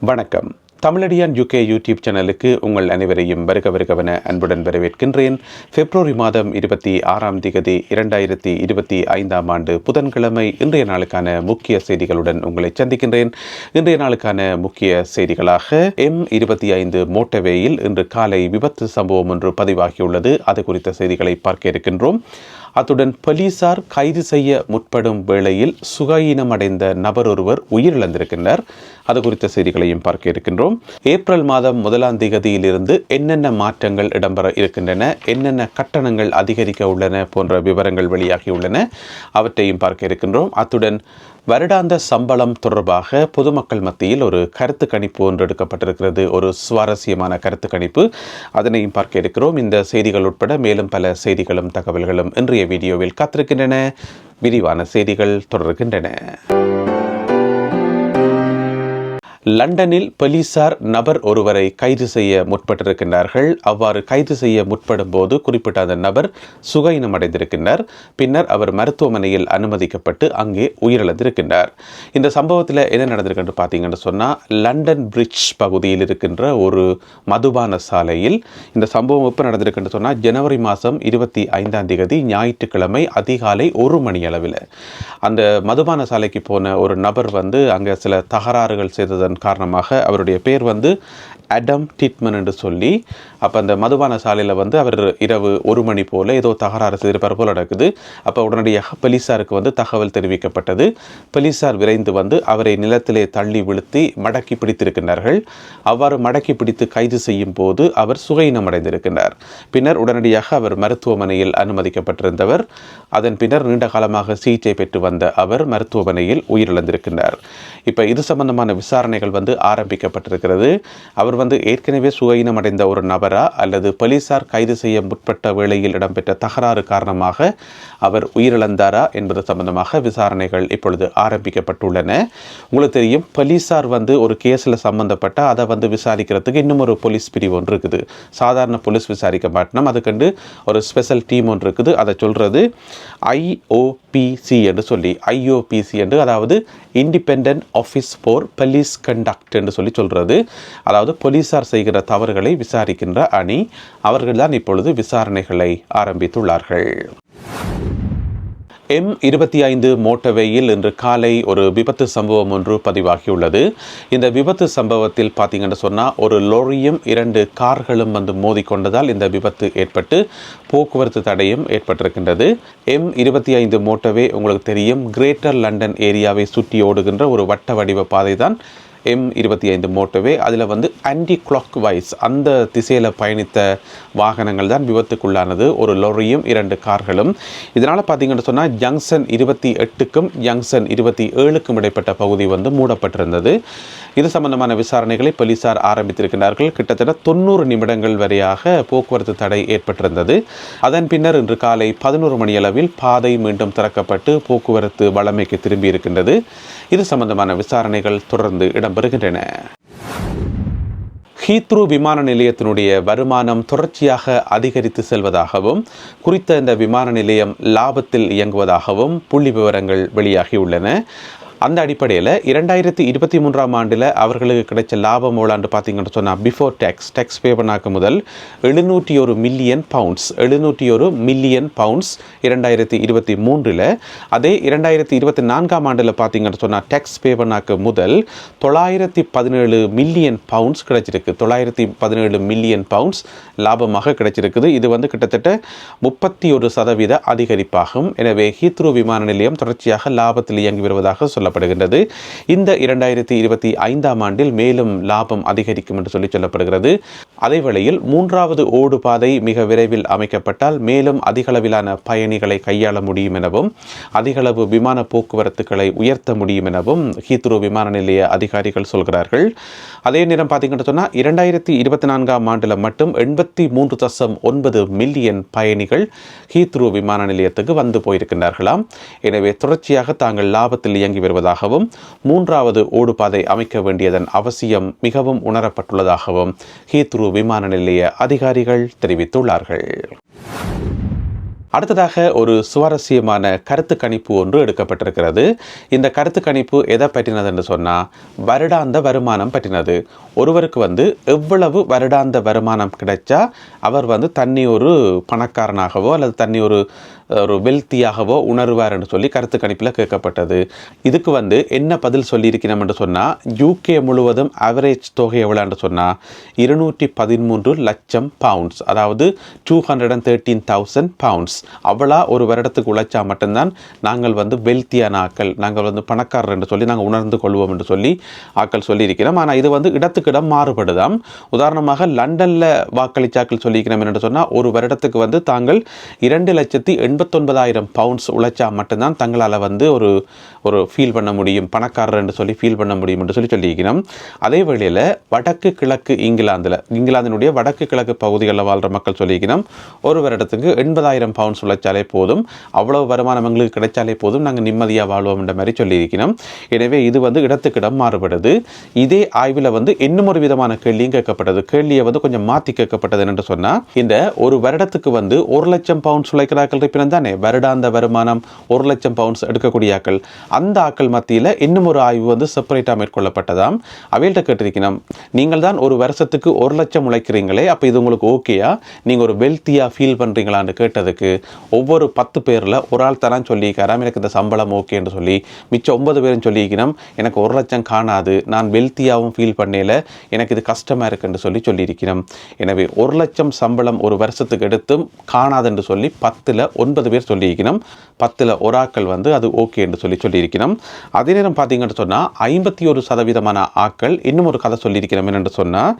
வணக்கம். Tamizhadiyan UK YouTube சேனலுக்கு உங்கள் அனைவரையும் வருக வருகவன அன்புடன் வரவேற்கின்றேன். பிப்ரவரி மாதம் இருபத்தி ஆறாம் திகதி இரண்டாயிரத்தி இருபத்தி ஐந்தாம் ஆண்டு புதன்கிழமை இன்றைய நாளுக்கான முக்கிய செய்திகளுடன் உங்களை சந்திக்கின்றேன். இன்றைய நாளுக்கான முக்கிய செய்திகளாக எம் இருபத்தி ஐந்து மோட்டவேயில் இன்று காலை விபத்து சம்பவம் ஒன்று பதிவாகியுள்ளது. அது குறித்த செய்திகளை பார்க்க இருக்கின்றோம். அத்துடன் போலீசார் கைது செய்ய முற்படும் வேளையில் சுகாயீனமடைந்த நபர் ஒருவர் உயிரிழந்திருக்கின்றார். அது குறித்த செய்திகளையும் பார்க்க இருக்கின்றோம். ஏப்ரல் மாதம் முதலாம் திகதியிலிருந்து என்னென்ன மாற்றங்கள் இடம்பெற இருக்கின்றன என்னென்ன கட்டணங்கள் அதிகரிக்க உள்ளன போன்ற விவரங்கள் வெளியாகியுள்ளன அவற்றையும் பார்க்க இருக்கின்றோம். அத்துடன் வருடாந்த சம்பளம் தொடர்பாக பொதுமக்கள் மத்தியில் ஒரு கருத்து கணிப்பு ஒன்று எடுக்கப்பட்டிருக்கிறது. ஒரு சுவாரஸ்யமான கருத்து கணிப்பு. அதனையும் பார்க்க இருக்கிறோம். இந்த செய்திகள் உட்பட மேலும் பல செய்திகளும் தகவல்களும் இன்றைய வீடியோவில் காத்திருக்கின்றன. விரிவான செய்திகள் தொடர்கின்றன. லண்டனில் போலீசார் நபர் ஒருவரை கைது செய்ய முற்பட்டிருக்கின்றார்கள். அவ்வாறு கைது செய்ய முற்படும் போது குறிப்பிட்ட அந்த நபர் சுகையினம் அடைந்திருக்கின்றார். பின்னர் அவர் மருத்துவமனையில் அனுமதிக்கப்பட்டு அங்கே உயிரிழந்திருக்கின்றார். இந்த சம்பவத்தில் என்ன நடந்திருக்குன்னு பார்த்தீங்கன்னு சொன்னால் லண்டன் பிரிட்ஜ் பகுதியில் இருக்கின்ற ஒரு மதுபான சாலையில் இந்த சம்பவம் எப்போ நடந்திருக்குன்னு சொன்னால் ஜனவரி மாதம் இருபத்தி ஐந்தாம் தேதி ஞாயிற்றுக்கிழமை அதிகாலை ஒரு மணி அளவில். அந்த மதுபான சாலைக்கு போன ஒரு நபர் வந்து அங்கே சில தகராறுகள் செய்ததன் காரணமாக அவருடைய பேர் வந்து அடம் டிட்மன் என்று சொல்லி அப்போ அந்த மதுபான சாலையில் வந்து அவர் இரவு ஒரு மணி போல் ஏதோ தகராறு செய்திருப்பார் போல் நடக்குது. அப்போ உடனடியாக போலீஸாருக்கு வந்து தகவல் தெரிவிக்கப்பட்டது. போலீஸார் விரைந்து வந்து அவரை நிலத்திலே தள்ளி விழுத்தி மடக்கி பிடித்திருக்கின்றார்கள். அவ்வாறு மடக்கி பிடித்து கைது செய்யும் போது அவர் சுகையினம் அடைந்திருக்கிறார் பின்னர் உடனடியாக அவர் மருத்துவமனையில் அனுமதிக்கப்பட்டிருந்தவர். அதன் பின்னர் நீண்ட காலமாக சிகிச்சை பெற்று வந்த அவர் மருத்துவமனையில் உயிரிழந்திருக்கின்றார். இப்போ இது சம்பந்தமான விசாரணைகள் வந்து ஆரம்பிக்கப்பட்டிருக்கிறது. அவர் வந்து ஏற்கனவே சுகையினம் அடைந்த ஒரு நபரா அல்லது போலீசார் கைது செய்ய முற்பட்ட வேளையில் இடம்பெற்ற தகராறு காரணமாக அவர் உயிரிழந்தாரா என்பது சம்பந்தமாக விசாரணைகள் இப்பொழுது ஆரம்பிக்கப்பட்டுள்ளன. உங்களுக்கு தெரியும் போலீசார் வந்து ஒரு கேஸில் சம்பந்தப்பட்ட அதை வந்து விசாரிக்கிறதுக்கு இன்னும் ஒரு போலீஸ் பிரிவு ஒன்று இருக்குது. சாதாரண போலீஸ் விசாரிக்க மாட்டோம். அதுக்கண்டு ஒரு ஸ்பெஷல் டீம் ஒன்று இருக்குது. அதை சொல்கிறது ஐஓபிசி என்று சொல்லி ஐஓபிசி என்று அதாவது independent office for police conduct என்று சொல்லி சொல்கிறது அதாவது போலீஸார் செய்கிற தவறுகளை விசாரிக்கின்ற அணி. அவர்கள்தான் இப்பொழுது விசாரணைகளை ஆரம்பித்துள்ளார்கள். எம் இருபத்தி ஐந்து மோட்டவேயில் இன்று காலை ஒரு விபத்து சம்பவம் ஒன்று பதிவாகியுள்ளது. இந்த விபத்து சம்பவத்தில் பார்த்தீங்கன்னு சொன்னால் ஒரு லோரியும் இரண்டு கார்களும் வந்து மோதிக்கொண்டதால் இந்த விபத்து ஏற்பட்டு போக்குவரத்து தடையும் ஏற்பட்டிருக்கின்றது. எம் இருபத்தி ஐந்து மோட்டவே உங்களுக்கு தெரியும் கிரேட்டர் லண்டன் ஏரியாவை சுற்றி ஓடுகின்ற ஒரு வட்ட வடிவ பாதை தான் எம் இருபத்தி ஐந்து மோட்டோவே அதில் வந்து ஆன்டி கிளாக் வைஸ் அந்த திசையில் பயணித்த வாகனங்கள் தான் விபத்துக்குள்ளானது. ஒரு லொரியும் இரண்டு கார்களும். இதனால் பார்த்தீங்கன்னு சொன்னால் ஜங்ஷன் இருபத்தி எட்டுக்கும் ஜங்ஷன் இருபத்தி ஏழுக்கும் இடைப்பட்ட பகுதி வந்து மூடப்பட்டிருந்தது. இது சம்பந்தமான விசாரணைகளை போலீசார் ஆரம்பித்திருக்கிறார்கள் கிட்டத்தட்ட தொண்ணூறு நிமிடங்கள் வரையாக போக்குவரத்து தடை ஏற்பட்டிருந்தது. அதன் பின்னர் இன்று காலை பதினோரு மணியளவில் பாதை மீண்டும் திறக்கப்பட்டு போக்குவரத்து வளமைக்கு திரும்பி இருக்கின்றது இது சம்பந்தமான விசாரணைகள் தொடர்ந்து இடம் வருகின்றன ஹீத்ரூ விமான நிலையத்தினுடைய வருமானம் தொடர்ச்சியாக அதிகரித்து செல்வதாகவும் குறித்த இந்த விமான நிலையம் லாபத்தில் இயங்குவதாகவும் புள்ளி விவரங்கள் வெளியாகியுள்ளன. அந்த அடிப்படையில் இரண்டாயிரத்தி இருபத்தி மூன்றாம் ஆண்டில் அவர்களுக்கு கிடைச்ச லாபம் எவ்வளோன்னு பார்த்தீங்கன்னு சொன்னால் பிஃபோர் டேக்ஸ் டேக்ஸ் பே பண்ணாக்க முதல் எழுநூற்றி ஒரு மில்லியன் பவுண்ட்ஸ் எழுநூற்றி ஒரு மில்லியன் பவுண்ட்ஸ் இரண்டாயிரத்தி இருபத்தி மூன்றில். அதே இரண்டாயிரத்தி இருபத்தி நான்காம் ஆண்டில் பார்த்தீங்கன்னு சொன்னால் டேக்ஸ் பே பண்ணாக்க முதல் தொள்ளாயிரத்தி பதினேழு மில்லியன் பவுண்ட்ஸ் கிடைச்சிருக்கு. தொள்ளாயிரத்தி பதினேழு மில்லியன் பவுண்ட்ஸ் லாபமாக கிடைச்சிருக்குது. இது வந்து கிட்டத்தட்ட முப்பத்தி ஒரு சதவீத அதிகரிப்பாகும். எனவே ஹீத்ரூ விமான நிலையம் தொடர்ச்சியாக லாபத்தில் இயங்கி வருவதாக சொல்ல சொல்லப்படுகின்றது. இந்த இரண்டாயிரத்தி இருபத்தி ஐந்தாம் ஆண்டில் மேலும் லாபம் அதிகரிக்கும் என்று சொல்லி சொல்லப்படுகிறது. அதேவேளையில் மூன்றாவது ஓடு பாதை மிக விரைவில் அமைக்கப்பட்டால் மேலும் அதிகளவிலான பயணிகளை கையாள முடியும் எனவும் அதிகளவு விமான போக்குவரத்துகளை உயர்த்த முடியும் எனவும் ஹீத்ரோ விமான நிலைய அதிகாரிகள் சொல்கிறார்கள். அதே நேரம் பார்த்தீங்கன்னு சொன்னால் இரண்டாயிரத்தி இருபத்தி நான்காம் ஆண்டில் மட்டும் எண்பத்தி மூன்று தசம் ஒன்பது மில்லியன் பயணிகள் ஹீத்ரோ விமான நிலையத்துக்கு வந்து போயிருக்கின்றார்களாம். எனவே தொடர்ச்சியாக தாங்கள் லாபத்தில் இயங்கி வருவது வருவதாகவும் மூன்றாவது ஓடுபாதை அமைக்க வேண்டியதன் அவசியம் மிகவும் உணரப்பட்டுள்ளதாகவும் ஹீத்ரூ விமான நிலைய அதிகாரிகள் தெரிவித்துள்ளார்கள். அடுத்ததாக ஒரு சுவாரஸ்யமான கருத்து கணிப்பு ஒன்று எடுக்கப்பட்டிருக்கிறது. இந்த கருத்து கணிப்பு எதை பற்றினது என்று சொன்னால் வருடாந்த வருமானம் பற்றினது. ஒருவருக்கு வந்து எவ்வளவு வருடாந்த வருமானம் கிடைச்சா அவர் வந்து தண்ணி ஒரு பணக்காரனாகவோ அல்லது தண்ணி ஒரு ஒரு வெல்த்தியாகவோ உணர்வார்னு என்று சொல்லி கருத்து கணிப்பில் கேட்கப்பட்டது. இதுக்கு வந்து என்ன பதில் சொல்லியிருக்கணும் என்று சொன்னால் யூகே முழுவதும் ஆவரேஜ் தொகை எவ்வளோன்னு சொன்னால் இருநூற்றி பதிமூன்று லட்சம் பவுண்ட்ஸ் அதாவது two hundred and thirteen thousand pounds அவ்வளோ ஒரு வருடத்துக்கு உழைச்சா மட்டும்தான் நாங்கள் வந்து வெல்த்தியான ஆக்கள் நாங்கள் வந்து பணக்காரர் என்று சொல்லி நாங்கள் உணர்ந்து கொள்வோம் என்று சொல்லி ஆக்கள் சொல்லியிருக்கிறோம். ஆனால் இது வந்து இடத்துக்கு இடம் மாறுபடுதாம். உதாரணமாக லண்டனில் வாக்களிச்சாக்கள் சொல்லியிருக்கிறோம் என்று சொன்னால் ஒரு வருடத்துக்கு வந்து தாங்கள் இரண்டு லட்சத்தி எண்பத்தொன்பதாயிரம் பவுண்ட்ஸ் உழைச்சா மட்டும்தான் தங்களால் வந்து ஒரு ஒரு ஃபீல் பண்ண முடியும் பணக்காரர் என்று சொல்லி ஃபீல் பண்ண முடியும் என்று சொல்லி சொல்லியிருக்கிறோம் அதே வேளையில் வடக்கு கிழக்கு இங்கிலாந்தில் இங்கிலாந்தினுடைய வடக்கு கிழக்கு பகுதிகளில் வாழ்கிற மக்கள் சொல்லியிருக்கிறோம் ஒரு வருடத்துக்கு எண்பதாயிரம் பவுண்ட்ஸ் உழைச்சாலே போதும் அவ்வளவு வருமானம் எங்களுக்கு கிடைச்சாலே போதும் நாங்கள் நிம்மதியாக வாழ்வோம் என்ற மாதிரி சொல்லியிருக்கிறோம் எனவே இது வந்து இடத்துக்கு இடம் மாறுபடுது. இதே ஆய்வில் வந்து இன்னும் ஒரு விதமான கேள்வியும் கேட்கப்பட்டது. கேள்வியை வந்து கொஞ்சம் மாற்றி கேட்கப்பட்டது என்று சொன்னால் இந்த ஒரு வருடத்துக்கு வந்து ஒரு லட்சம் பவுண்ட்ஸ் உழைக்கிறார்கள் இருப்பினும் தானே வருடாந்த வருமானம் ஒரு லட்சம் பவுண்ட்ஸ் எடுக்கக்கூடிய ஆக்கள். அந்த ஆக்கள் மத்தியில் இன்னும் ஒரு ஆய்வு வந்து செப்பரேட்டாக மேற்கொள்ளப்பட்டதாம். அவையிட்ட கேட்டிருக்கணும் நீங்கள் தான் ஒரு வருஷத்துக்கு ஒரு லட்சம் உழைக்கிறீங்களே அப்போ இது உங்களுக்கு ஓகேயா நீங்கள் ஒரு வெல்த்தியாக ஃபீல் பண்ணுறீங்களான்னு கேட்டதுக்கு ஒவ்வொரு பத்து பேரில் ஒரு ஆள் தரான் சொல்லியிருக்காராம். எனக்கு இந்த சம்பளம் ஓகே என்று சொல்லி மிச்சம் ஒன்பது பேரும் சொல்லியிருக்கணும் எனக்கு ஒரு லட்சம் காணாது நான் வெல்த்தியாகவும் ஃபீல் பண்ணல எனக்கு இது கஷ்டமாக இருக்குன்னு சொல்லி சொல்லியிருக்கிறோம். எனவே ஒரு லட்சம் சம்பளம் ஒரு வருஷத்துக்கு எடுத்தும் காணாதுன்னு சொல்லி பத்தில் ஒன்பது பேர் சொல்லியிருக்கணும் பத்தில் ஒரு வந்து அது ஓகே என்று சொல்லி சொல்லியிருக்கணும் அதே நேரம் பார்த்தீங்கன்னு சொன்னால் ஐம்பத்தி ஒரு சதவீதமான ஆக்கள் இன்னும் ஒரு கதை சொல்லியிருக்கிறோம் என்னென்று சொன்னால்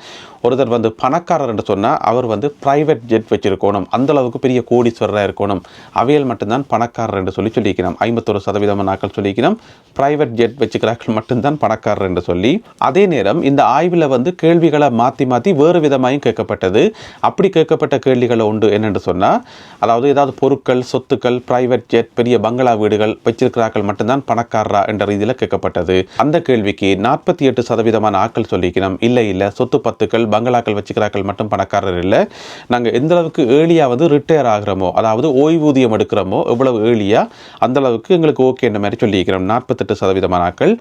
ஒருத்தர் வந்து பணக்காரர் என்று சொன்னால் அவர் வந்து ப்ரைவேட் ஜெட் வச்சிருக்கணும். அந்த அளவுக்கு பெரிய கோடீஸ்வரராக இருக்கணும். அவையல் மட்டும்தான் பணக்காரர் என்று சொல்லி சொல்லியிருக்கிறோம். ஐம்பத்தொரு சதவீதமான ஆக்கள் சொல்லியிருக்கிறோம். ப்ரைவேட் ஜெட் வச்சுக்கிறாக்கள் மட்டும்தான் பணக்காரர் என்று சொல்லி. அதே நேரம் இந்த ஆய்வில் வந்து கேள்விகளை மாற்றி மாற்றி வேறு விதமாயும் கேட்கப்பட்டது. அப்படி கேட்கப்பட்ட கேள்விகளை உண்டு என்னென்று சொன்னால் அதாவது ஏதாவது பொருட்கள் சொத்துக்கள் பிரைவேட் ஜெட் பெரிய பங்களா வீடுகள் வச்சிருக்கிறார்கள் மட்டும்தான் பணக்காரரா என்ற ரீதியில் கேட்கப்பட்டது. அந்த கேள்விக்கு நாற்பத்தி எட்டு சதவீதமான ஆக்கள் சொல்லிக்கணும் இல்லை இல்லை சொத்து பத்துக்கள் பங்களாக்கள் வச்சுக்கிறார்கள் மட்டும் பணக்காரர் இல்லை. நாங்கள் எந்த அளவுக்கு ஏழியாக வந்து ரிட்டையர் ஆகிறோமோ அதாவது ஓய்வூதியம் எடுக்கிறோமோ எவ்வளவு ஏர்லியாக அந்த அளவுக்கு எங்களுக்கு ஓகே என்ற மாதிரி சொல்லியிருக்கிறோம் நாற்பத்தெட்டு சதவீதமான ஆக்கள்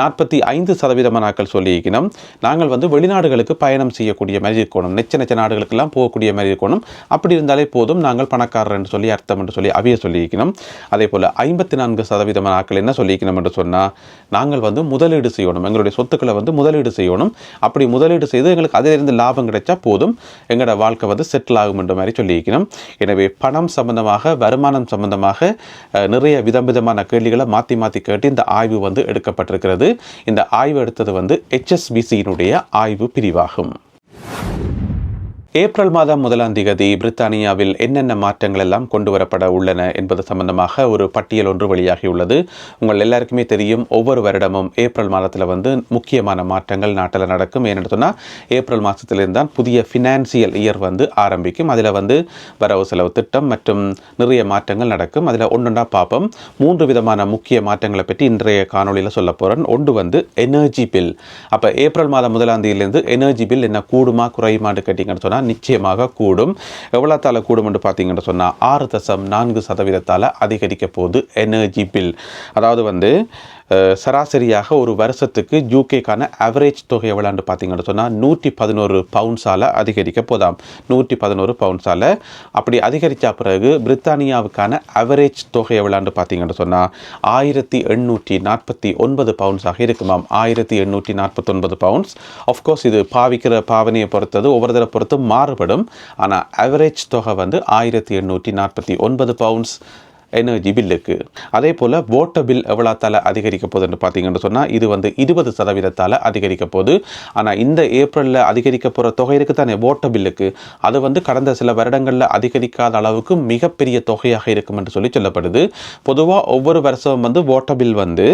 நாற்பத்தி ஐந்து சதவீதமான ஆக்கள் சொல்லியிருக்கணும். நாங்கள் வந்து வெளிநாடுகளுக்கு பயணம் செய்யக்கூடிய மாதிரி இருக்கணும். நெச்ச நெச்ச நாடுகளுக்கெல்லாம் போகக்கூடிய மாதிரி இருக்கணும். அப்படி இருந்தாலே போதும். நாங்கள் பணக்காரர் என்று சொல்லி அர்த்தம் என்று சொல்லி அவைய சொல்லியிருக்கணும். அதே போல் ஐம்பத்தி நான்கு சதவீதமான ஆக்கள் என்ன சொல்லியிருக்கணும் என்று சொன்னால் நாங்கள் வந்து முதலீடு செய்யணும். எங்களுடைய சொத்துக்களை வந்து முதலீடு செய்யணும். அப்படி முதலீடு செய்து எங்களுக்கு அதிலிருந்து லாபம் கிடைச்சா போதும். எங்களோட வாழ்க்கை வந்து செட்டில் ஆகும் என்ற மாதிரி சொல்லியிருக்கணும். எனவே பணம் சம்பந்தமாக வருமானம் சம்பந்தமாக நிறைய விதம் விதமான கேள்விகளை மாற்றி மாற்றி கேட்டு இந்த ஆய்வு வந்து எடுக்கப்பட்டிருக்கிறது. இந்த ஆய்வு எடுத்தது வந்து ஹெச்எஸ்பிசியினுடைய ஆய்வு பிரிவாகும். ஏப்ரல் மாதம் முதலாம் திகதி பிரித்தானியாவில் என்னென்ன மாற்றங்கள் எல்லாம் கொண்டு வரப்பட உள்ளன என்பது சம்பந்தமாக ஒரு பட்டியல் ஒன்று வெளியாகியுள்ளது. உங்கள் எல்லாருக்குமே தெரியும் ஒவ்வொரு வருடமும் ஏப்ரல் மாதத்தில் வந்து முக்கியமான மாற்றங்கள் நாட்டில் நடக்கும். ஏன்னு சொன்னால் ஏப்ரல் மாதத்திலிருந்து தான் புதிய ஃபினான்சியல் இயர் வந்து ஆரம்பிக்கும். அதில் வந்து வரவு செலவு திட்டம் மற்றும் நிறைய மாற்றங்கள் நடக்கும். அதில் ஒன்றுண்டா பார்ப்போம் மூன்று விதமான முக்கிய மாற்றங்களை பற்றி இன்றைய காணொளியில் சொல்ல போகிறேன் ஒன்று வந்து எனர்ஜி பில் அப்போ ஏப்ரல் மாதம் முதலாம் தேதியிலேருந்து எனர்ஜி பில் என்ன கூடுமா குறையுமான்னு கேட்டிங்கன்னு சொன்னால் நிச்சயமாக கூடும். எவ்வளோத்தால் கூடும் என்று பார்த்தீங்கன்னு சொன்னால் ஆறு தசம் நான்கு சதவீதத்தால் அதிகரிக்க போகுது எனர்ஜி பில் அதாவது வந்து சராசரியாக ஒரு வருஷத்துக்கு யூகேக்கான அவரேஜ் தொகை எவ்வளோன்னு பார்த்தீங்கன்னு சொன்னால் நூற்றி பதினோரு பவுன்ஸால் அதிகரிக்க போதாம். நூற்றி பதினோரு பவுன்ஸால் அப்படி அதிகரித்த பிறகு பிரித்தானியாவுக்கான அவரேஜ் தொகை எவ்வளோன்னு பார்த்தீங்கன்னு சொன்னால் ஆயிரத்தி எண்ணூற்றி நாற்பத்தி ஒன்பது பவுன்ஸாக இருக்குமாம். ஆயிரத்தி எண்ணூற்றி நாற்பத்தொன்பது பவுன்ஸ் ஆஃப்கோர்ஸ் இது பாவிக்கிற பாவனையை பொறுத்தது ஒவ்வொரு தடவை பொறுத்து மாறுபடும். ஆனால் அவரேஜ் தொகை வந்து ஆயிரத்தி எண்ணூற்றி நாற்பத்தி ஒன்பது பவுன்ஸ் எனர்ஜி பில்லுக்கு அதே போல் வாட்டர் பில் எவ்வளோத்தால் அதிகரிக்க போகுதுன்னு பார்த்தீங்கன்னு சொன்னால் இது வந்து இருபது சதவீதத்தால் அதிகரிக்க போகுது. ஆனால் இந்த ஏப்ரலில் அதிகரிக்க போகிற தொகை இருக்குது தானே வாட்டர் பில்லுக்கு அது வந்து கடந்த சில வருடங்களில் அதிகரிக்காத அளவுக்கு மிகப்பெரிய தொகையாக இருக்கும் என்று சொல்லி சொல்லப்படுது. பொதுவாக ஒவ்வொரு வருஷமும் வந்து வாட்டர் பில் வந்து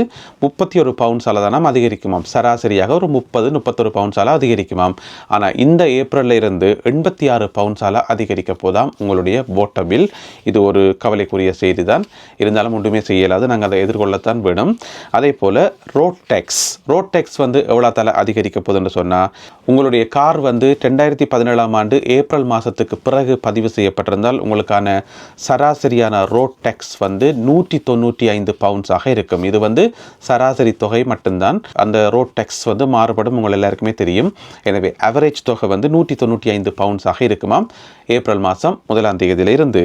முப்பத்தி ஒரு பவுன்ஸால் தானே அதிகரிக்குமாம். சராசரியாக ஒரு முப்பது முப்பத்தொரு பவுன்ஸால் அதிகரிக்குமாம். ஆனால் இந்த ஏப்ரலில் இருந்து எண்பத்தி ஆறு பவுண்ட்ஸால் அதிகரிக்க போதாம் உங்களுடைய வாட்டர் பில் இது ஒரு கவலைக்குரிய செய்தி செய்தி தான் இருந்தாலும் ஒன்றுமே செய்யலாது நாங்கள் அதை எதிர்கொள்ளத்தான் வேணும். அதே போல் ரோட் டேக்ஸ் ரோட் டேக்ஸ் வந்து எவ்வளோ தலை அதிகரிக்க போகுதுன்னு சொன்னால் உங்களுடைய கார் வந்து ரெண்டாயிரத்தி பதினேழாம் ஆண்டு ஏப்ரல் மாதத்துக்கு பிறகு பதிவு செய்யப்பட்டிருந்தால் உங்களுக்கான சராசரியான ரோட் டேக்ஸ் வந்து நூற்றி தொண்ணூற்றி ஐந்து பவுண்ட்ஸாக இருக்கும். இது வந்து சராசரி தொகை மட்டும்தான். அந்த ரோட் டேக்ஸ் வந்து மாறுபடும் உங்கள் எல்லாருக்குமே தெரியும். எனவே அவரேஜ் தொகை வந்து நூற்றி தொண்ணூற்றி ஐந்து பவுண்ட்ஸாக இருக்குமாம். ஏப்ரல் மாதம் முதலாம் தேதியிலிருந்து.